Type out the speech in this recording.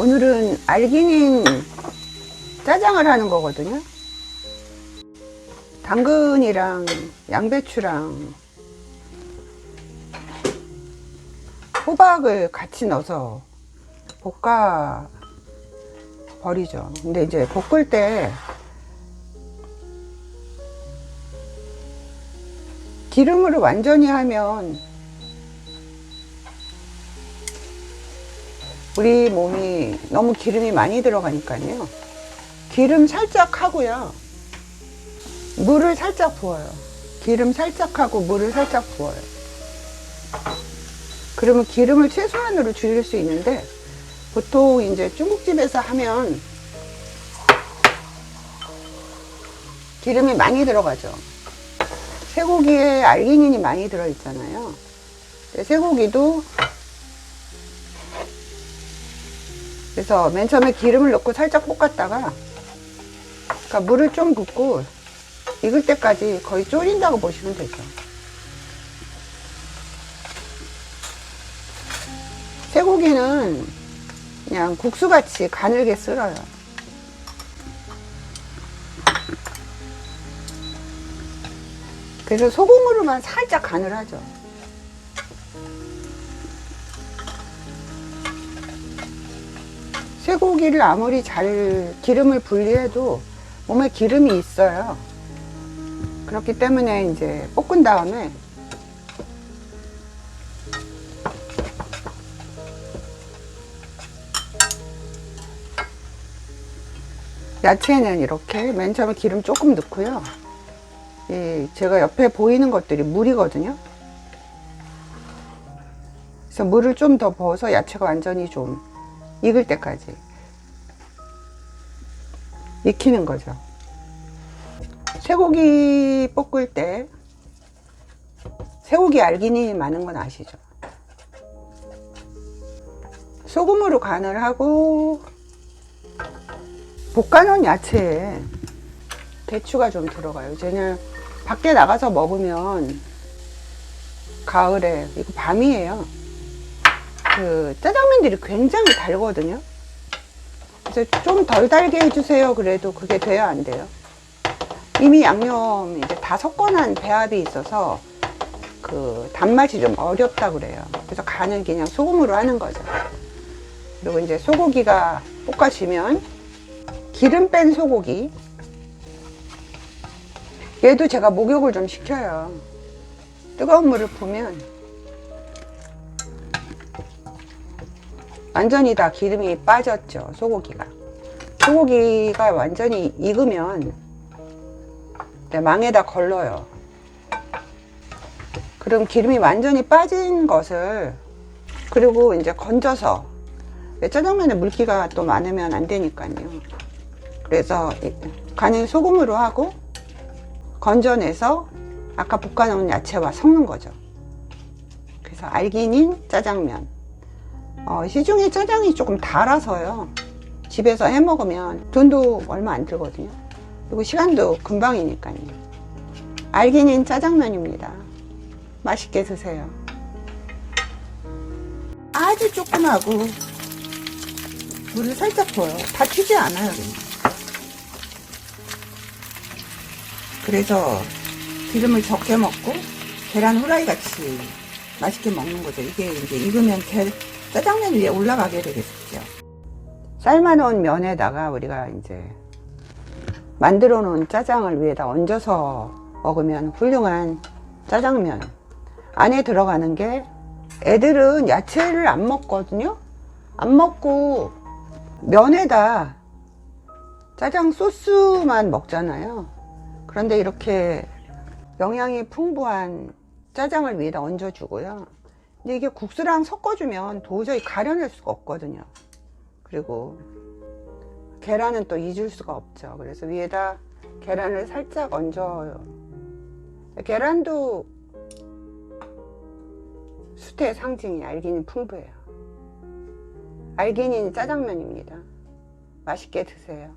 오늘은 알기닌 짜장을 하는 거거든요. 당근이랑 양배추랑 호박을 같이 넣어서 볶아 버리죠. 근데 이제 볶을 때 기름으로 완전히 하면 우리 몸이 너무 기름이 많이 들어가니까요. 기름 살짝 하고요. 물을 살짝 부어요. 기름 살짝 하고 물을 살짝 부어요. 그러면 기름을 최소한으로 줄일 수 있는데 보통 이제 중국집에서 하면 기름이 많이 들어가죠. 쇠고기에 알기닌이 많이 들어있잖아요. 쇠고기도 그래서 맨 처음에 기름을 넣고 살짝 볶았다가 그러니까 물을 좀 붓고 익을 때까지 거의 졸인다고 보시면 되죠. 쇠고기는 그냥 국수같이 가늘게 썰어요. 그래서 소금으로만 살짝 간을 하죠. 쇠고기를 아무리 잘 기름을 분리해도 몸에 기름이 있어요. 그렇기 때문에 이제 볶은 다음에 야채는 이렇게 맨 처음에 기름 조금 넣고요. 이 제가 옆에 보이는 것들이 물이거든요. 그래서 물을 좀 더 부어서 야채가 완전히 좀 익을 때까지 익히는 거죠. 쇠고기 볶을 때 쇠고기 알기닌이 많은 건 아시죠? 소금으로 간을 하고 볶아놓은 야채에 대추가 좀 들어가요. 쟤는 밖에 나가서 먹으면 가을에 이거 밤이에요. 그 짜장면들이 굉장히 달거든요. 그래서 좀 덜 달게 해주세요. 그래도 그게 돼야 안 돼요. 이미 양념 이제 다 섞어놓은 배합이 있어서 그 단맛이 좀 어렵다 그래요. 그래서 간은 그냥 소금으로 하는 거죠. 그리고 이제 소고기가 볶아지면 기름 뺀 소고기 얘도 제가 목욕을 좀 시켜요. 뜨거운 물을 부으면 완전히 다 기름이 빠졌죠. 소고기가. 소고기가 완전히 익으면 네, 망에다 걸러요. 그럼 기름이 완전히 빠진 것을 그리고 이제 건져서 짜장면에 물기가 또 많으면 안 되니까요. 그래서 간을 소금으로 하고 건져내서 아까 볶아놓은 야채와 섞는 거죠. 그래서 알기닌 짜장면. 어, 시중에 짜장이 조금 달아서요. 집에서 해 먹으면 돈도 얼마 안 들거든요. 그리고 시간도 금방이니까요. 알기닌 짜장면입니다. 맛있게 드세요. 아주 조금하고 물을 살짝 부어요. 다 튀지 않아요. 그래서 기름을 적게 먹고 계란 후라이 같이 맛있게 먹는 거죠. 이게 이제 익으면 게, 짜장면 위에 올라가게 되겠죠. 삶아놓은 면에다가 우리가 이제 만들어 놓은 짜장을 위에다 얹어서 먹으면 훌륭한 짜장면. 안에 들어가는 게 애들은 야채를 안 먹거든요. 안 먹고 면에다 짜장 소스만 먹잖아요. 그런데 이렇게 영양이 풍부한 짜장을 위에다 얹어주고요. 근데 이게 국수랑 섞어주면 도저히 가려낼 수가 없거든요. 그리고 계란은 또 잊을 수가 없죠. 그래서 위에다 계란을 살짝 얹어요. 계란도 수태의 상징이 알기닌 풍부해요. 알기닌 짜장면입니다. 맛있게 드세요.